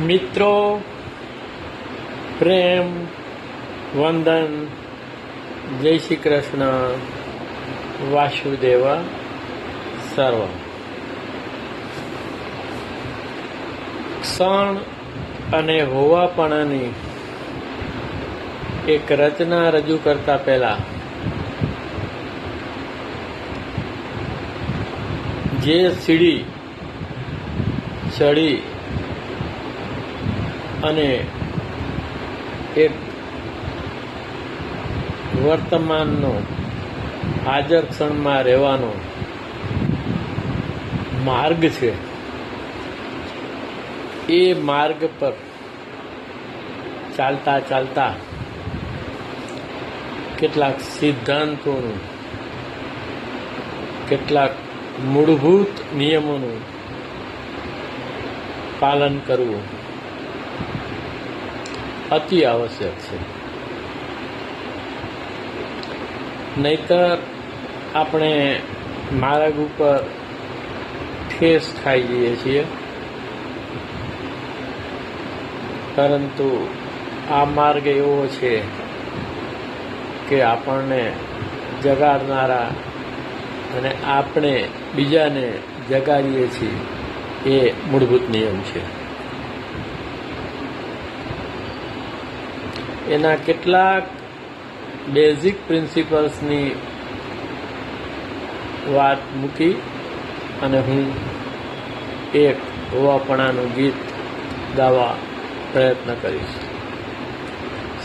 મિત્રો, પ્રેમ, વંદન, જય શ્રી કૃષ્ણ, વાસુદેવ સર્વ ક્ષણ અને હોવાપણાની એક રચના રજૂ કરતા પહેલા, જે સીડી, ચડી અને એક વર્તમાનનો હાજર ક્ષણમાં રહેવાનો માર્ગ છે. એ માર્ગ પર ચાલતા ચાલતા કેટલાક સિદ્ધાંતોનું, કેટલાક મૂળભૂત નિયમોનું પાલન કરવું. અતિ આવશ્યક છે. નહીતર આપણે માર્ગ ઉપર ઠેસ ખાઈ જઈએ છીએ. પરંતુ આ માર્ગ એવો છે કે આપણને જગાડનારા અને આપણે બીજાને જગાડીએ છીએ એ મૂળભૂત નિયમ છે. એના કેટલાક બેઝિક પ્રિન્સિપલ્સની વાત મૂકી અને હું એક હોવાપણાનું ગીત ગાવા પ્રયત્ન કરીશ.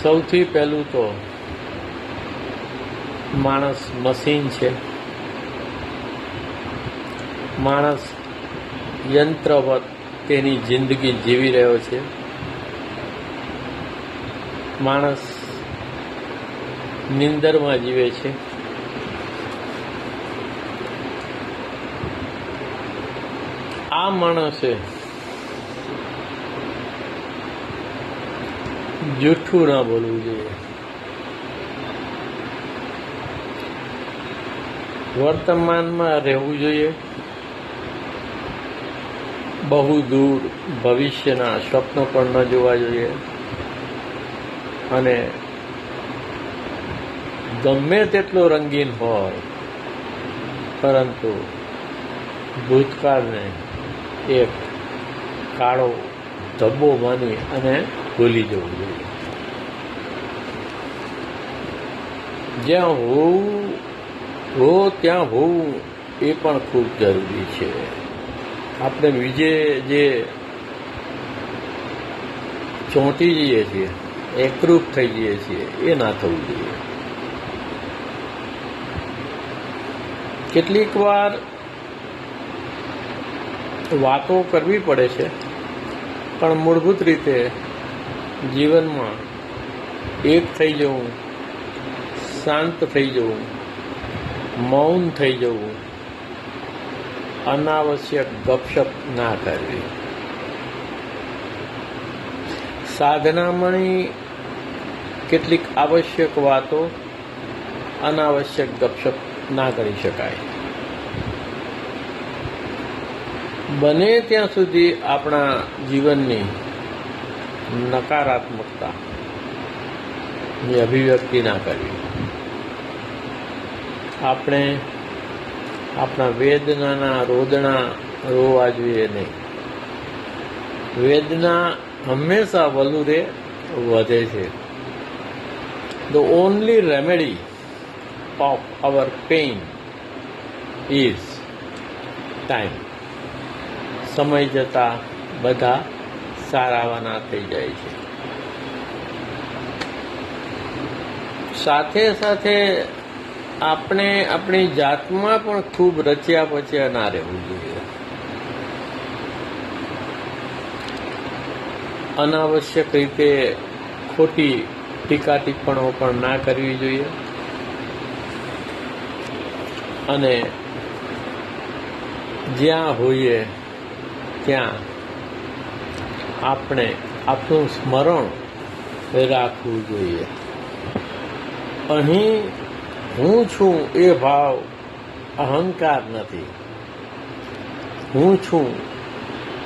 સૌથી પહેલું તો માણસ મશીન છે. માણસ યંત્રવત તેની જિંદગી જીવી રહ્યો છે. માણસ નિંદરમાં જીવે છે. આ માણસે જૂઠું ના બોલવું જોઈએ. વર્તમાનમાં રહેવું જોઈએ. બહુ દૂર ભવિષ્યના સ્વપ્નો પણ ન જોવા જોઈએ. અને ગમે તેટલો રંગીન હોય, પરંતુ ભૂતકાળને એક કાળો ધબ્બો માની અને ભૂલી જવું જોઈએ. જ્યાં હોવું, હો, ત્યાં હોવું એ પણ ખૂબ જરૂરી છે. આપણે બીજે જે ચોંટી જઈએ છીએ એકરૂપ થઈ જઈએ છીએ, એ ના થવું જોઈએ. કેટલીક વાર વાતો કરવી પડે છે, પણ મૂળભૂત રીતે જીવનમાં એક થઈ જવું, શાંત થઈ જવું, મૌન થઈ જવું, અનાવશ્યક ગપશપ ના કરવી. સાધનામણી કેટલીક આવશ્યક વાતો, અનાવશ્યક ગપશપ ના કરી શકાય. બને ત્યાં સુધી આપણા જીવનની નકારાત્મકતા ની અભિવ્યક્તિ ના કરવી. આપણે આપણા વેદનાના રોદણા રોવા જોઈએ નહીં. વેદના હંમેશા વલુરે વધે છે. The only remedy of our pain is time સમય જતાં બધા સારાવાના થઈ જાય છે. સાથે સાથે આપણે આપણી જાતમાં પણ ખૂબ રચ્યા પચ્યા ના રહેવું જોઈએ. અનાવશ્યક રીતે ખોટી ટીકા ટિપ્પણો પણ ના કરવી જોઈએ. અને જ્યાં હોઈએ ત્યાં આપણે આપણું સ્મરણ રાખવું જોઈએ. અહીં હું છું એ ભાવ અહંકાર નથી. હું છું,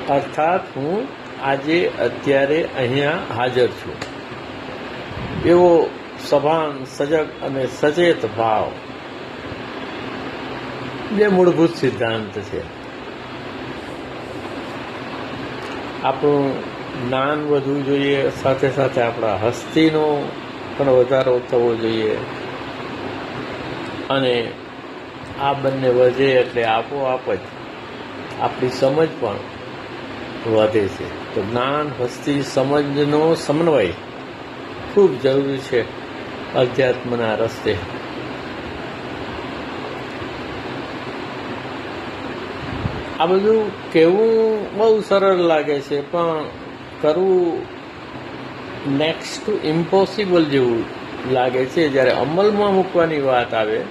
અર્થાત હું આજે અત્યારે અહીંયા હાજર છું. એવો સભાન, સજગ અને સચેત ભાવ જે મૂળભૂત સિદ્ધાંત છે. આપણું જ્ઞાન વધવું જોઈએ, સાથે સાથે આપણા હસ્તીનો પણ વધારો થવો જોઈએ. અને આ બંને વધે એટલે આપોઆપ જ આપણી સમજ પણ વધે છે. તો જ્ઞાન, હસ્તી, સમજનો સમન્વય ખૂબ જરૂરી છે અધ્યાત્મના રસ્તે. આ બધું કહેવું બહુ સરળ લાગે છે, પણ કરવું નેક્સ્ટ ટુ ઇમ્પોસિબલ જેવું લાગે છે. જ્યારે અમલમાં મૂકવાની વાત આવે,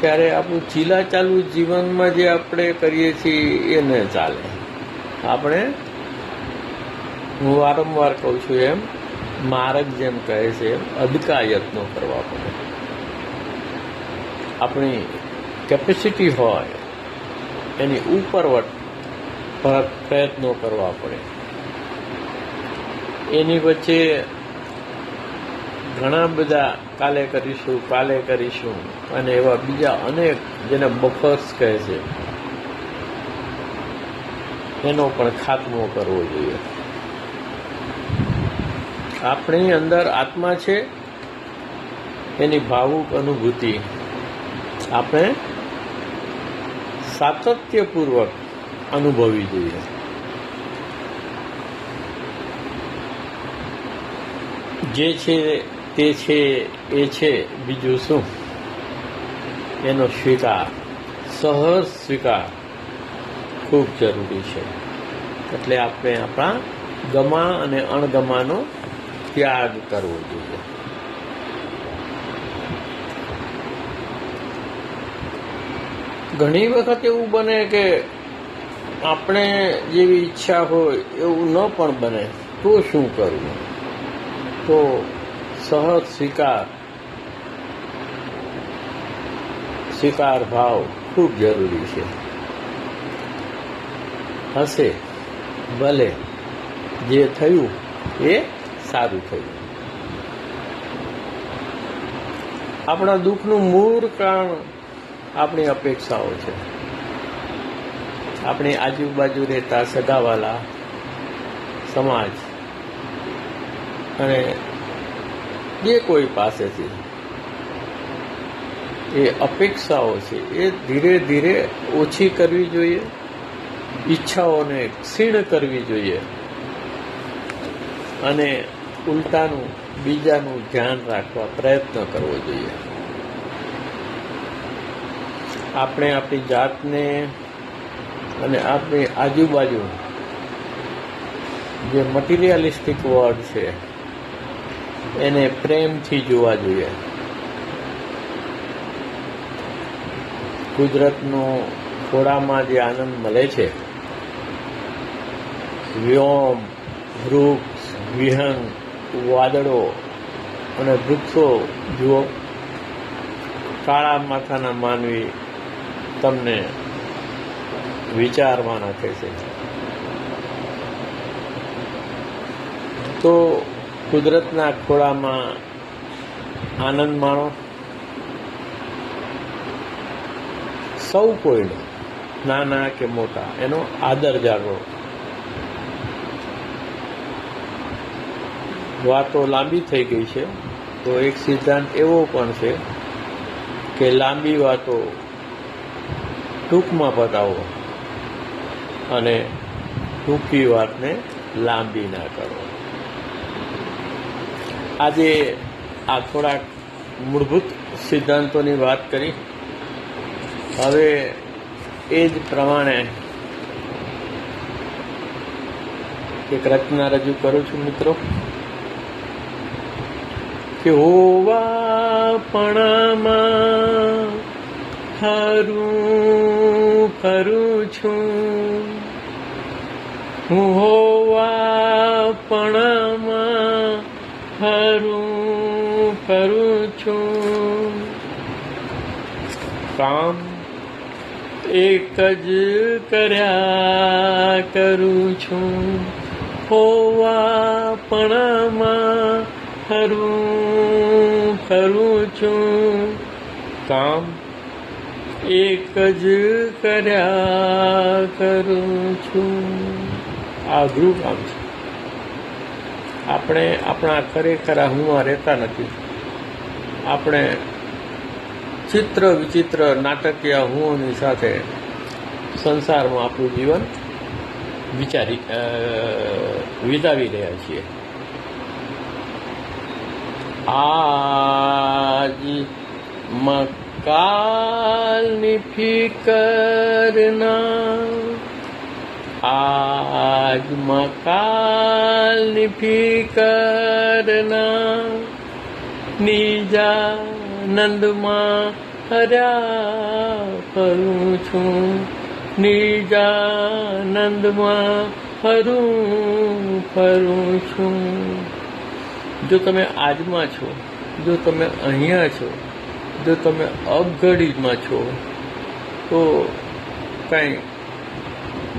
ત્યારે આપણું ચીલા ચાલુ જીવનમાં જે આપણે કરીએ છીએ એ ન ચાલે. આપણે હું વારંવાર કહું છું એમ મારક જેમ કહે છે એમ અદકા યત્નો કરવા પડે. આપણી કેપેસિટી હોય, એની ઉપરવટ પર- પ્રયત્નો કરવા પડે. એની વચ્ચે ઘણા બધા કાલે કરીશું કાલે કરીશું, અને એવા બીજા અનેક જેને બફર્સ કહે છે. એનો પણ ખાત્મો કરવો જોઈએ. આપણી અંદર આત્મા છે, એની ભાવુક અનુભૂતિ આપણે સાતત્યપૂર્વક અનુભવવી જોઈએ. જે છે તે છે, એ છે, બીજું શું? એનો સ્વીકાર, સહજ સ્વીકાર. ખૂબ જરૂરી છે. એટલે આપણે આપણા ગમા અને અણગમાનો ત્યાગ કરવો જોઈએ. ઘણી વખત એવું બને કે આપણે જેવી ઈચ્છા હોય એવું ન પણ બને, તો શું કરવું? તો સહજ સ્વીકાર સ્વીકાર ભાવ ખૂબ જરૂરી છે. હશે. ભલે. જે થયું એ સારું થયું. આપણા દુઃખનું મૂળ કારણ આપણી અપેક્ષાઓ છે. આપણી આજુબાજુ રહેતા સગાવાલા, સમાજ અને જે કોઈ પાસેથી એ અપેક્ષાઓ છે એ ધીરે ધીરે ઓછી કરવી જોઈએ. ઈચ્છાઓને ક્ષીણ કરવી જોઈએ. અને ઉલટાનું, બીજાનું ધ્યાન રાખવા પ્રયત્ન કરવો જોઈએ. આપણે આપણી જાતને અને આપણી આજુબાજુ જે મટીરિયાલિસ્ટિક વર્ડ છે, એને પ્રેમથી જોવા જોઈએ. કુદરતનો ખોળામાં જે આનંદ મળે છે વ્યોમ વૃક્ષ વિહંગ, વાદળો અને વૃક્ષો જુઓ. કાળા માથાના માનવી તમને વિચારમાં નાખે છે. તો કુદરતના ખોળામાં આનંદ માણો. સૌ કોઈનો, નાના કે મોટા, એનો આદર જાળવો વાતો લાંબી થઈ ગઈ છે. તો એક સિદ્ધાંત એવો પણ છે કે લાંબી વાતો ટૂંકમાં પતાવો અને ટૂંકી વાતને લાંબી ના કરો. આજે આ થોડાક મૂળભૂત સિદ્ધાંતોની વાત કરી. હવે એ જ પ્રમાણે એક રચના રજૂ કરું છું મિત્રો. કે હોવાપણામાં હરું ફરું છું. હું હોવાપણામાં હરું ફરું છું. કામ એક જ કર્યા કરું છું. હોવા હરું ફરું છું. કામ એક જ કર્યા કરું છું. આ અઘરું કામ છે. આપણે આપણા ખરેખર હુંમાં રહેતા નથી. આપણે ચિત્ર વિચિત્ર નાટકીય હુંની સાથે સંસારમાં આપણું જીવન વિચારી વિતાવી રહ્યા છીએ. આજ મકાલની ફિકરના આજ મકાલની ફિકરના નિજાનંદમાં હર્યા કરું છું. નિજાનંદમાં ફરું ફરું છું. જો તમે આજમાં છો, જો તમે અહીંયા છો, જો તમે અપઘડીમાં છો, તો કંઈ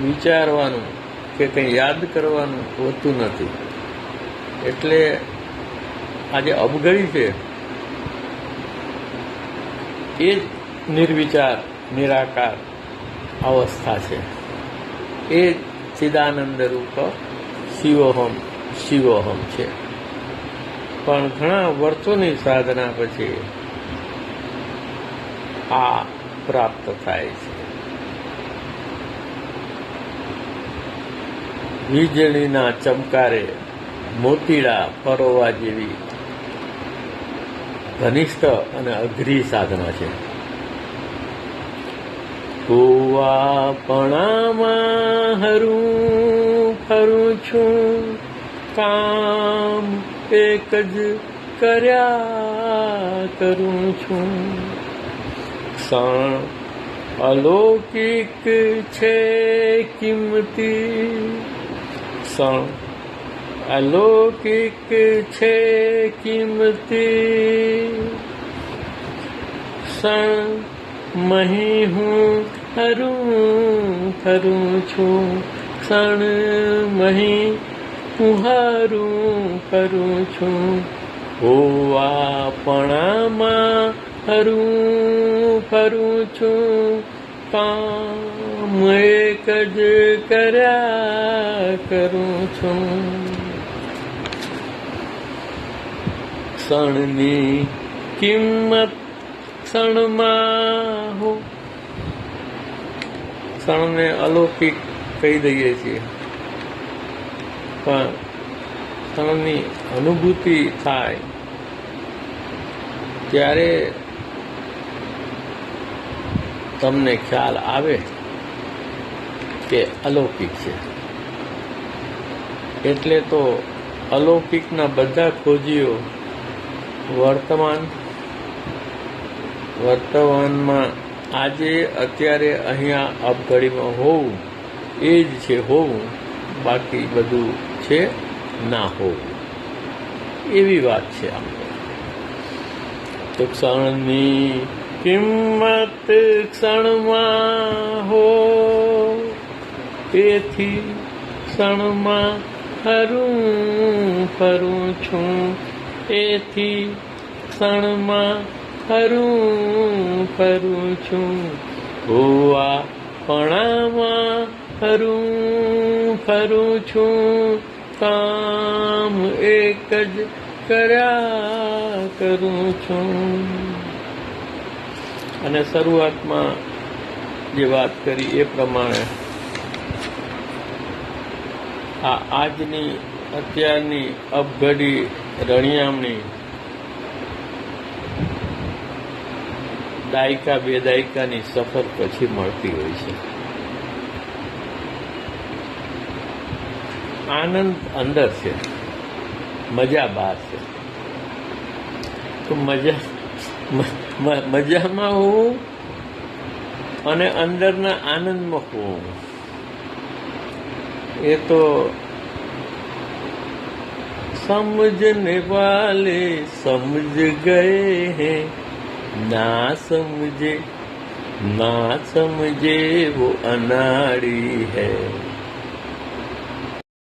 વિચારવાનું કે કંઈ યાદ કરવાનું હોતું નથી. એટલે આજે અપઘડી છે. એ જ નિર્વિચાર, નિરાકાર અવસ્થા છે. એ જ ચિદાનંદ રૂપ શિવોહમ શિવોહમ છે. પણ ઘણા વર્ષોની સાધના પછી આ પ્રાપ્ત થાય છે. વીજળીના ચમકારે મોતીડા પરોવા જેવી ઘનિષ્ઠ અને અઘરી સાધના છે. કુવાપણામાં હરું ફરું છું, કામ એક જ કર્યા કરું છું. ક્ષણ અલૌકિક છે કિંમતી. ક્ષણ અલૌકિક છે કિંમતી. ક્ષણ મહી હું હરું ફરું છું. ક્ષણ મહી હું હારું ફરું છું હોવાપણામાં હરું ફરું છું. કામ એક જ કર્યા કરું છું. ક્ષણની કિંમત ક્ષણમાં હો ક્ષણને અલૌકિક કહી દઈએ છીએ. પણ ક્ષણની અનુભૂતિ થાય, ત્યારે તમને ખ્યાલ આવે કે અલૌકિક છે. એટલે તો અલૌકિકના બધા ખોજીઓ વર્તમાન, વર્તમાનમાં આજે, અત્યારે, અહીંયા અપઘડીમાં હોવું, એ જ છે હોવું, બાકી બધું છે, ના હોવું. એવી વાત છે આમ તો ક્ષણની કિંમત ક્ષણમાં હો. તેથી ક્ષણમાં હરું ફરું છું. એથી ક્ષણમાં હરું ફરું છું. હોવા પણામાં હરું ફરું છું. કામ એક જ કર્યા કરું છું. અને શરૂઆતમાં જે વાત કરી એ પ્રમાણે આ આજની અત્યારની અબઘડી રણિયામણી દાયકા બે દાયકાની સફર પછી મળતી હોય છે. આનંદ અંદર છે. મજા બહાર છે. તો મજા મજામાં હું અને અંદરના આનંદમાં હું એ તો સમજને વાલે સમજ ગયે હે. ના સમજે ના સમજે વો અનાડી હૈ.